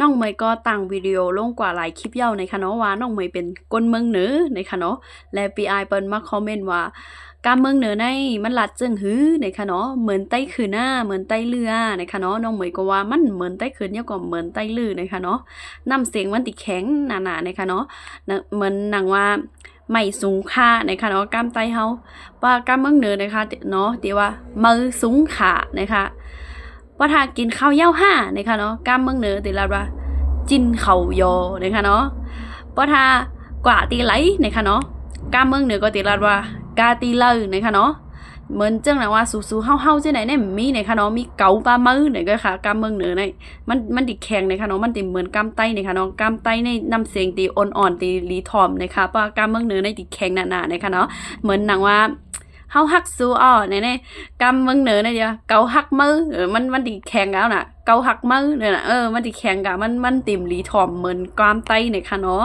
น้องเมยก็ตั้งวิดีโอลงกว่าหลายคลิปเย้าในคะเนาะว่าน้องเมยเป็นคนเมืองเหนือในคะเนาะและปีไอเปิ้นมาคอมเมนต์ว่าการเมืองเหนือในมันหลัดจึงหื้อในคะเนาะเหมือนไต้ขืนหน้าเหมือนไต้เรือในคะเนาะน้องเหมยก็ว่ามันเหมือนไต้ขืนเนี่ยก็เหมือนไต้ลือในคะเนาะน้ำเสียงมันติดแข็งหนาๆในคะเนาะเหมือนหนังว่าไม่สูงค่าในคะเนาะกล้ามไตเฮาว่าการเมืองเหนือนะคะเนาะที่ว่ามือสูงขานะคะ ว่าถ้ากินข้าวเย้าห้านะคะเนาะกล้ามเมืองเหนือติลาดว่าจินเขาโยนะคะเนาะว่าถ้ากว่าตีไหลนะคะเนาะกล้ามเมืองเหนือก็ติลาดว่ากาตีเลอนะคะเนาะเหมือนเจังนะว่าสูๆเฮาๆจังไหนเนี่ยมีนคะเนาะมีเกาปลามือเนี่ยก็ค่ะกล้ามเมืองเหนือเนี่ยมันมันติแข็งนคะเนาะมันติเหมือนกล้ามไตนคะเนาะกล้ามไตในน้ำเสียงตีอ่อนๆตีรีทอมนะคะเพราะว่ากล้ามเมืองเหนือในติแข็งหนาๆนคะเนาะเหมือนหนังว่า เฮาฮักซูอ้อเนี่ยเนี่ยกำมึงเหนือเนี่ยเดียวเกาฮักมือเออมันมันติแข็งแล้วน่ะ เกาฮักมือเนี่ยน่ะเออมันติแข็งกะมันมันติ่มหลีถ่อมเหมือนกรามไตเนี่ยค่ะเนาะ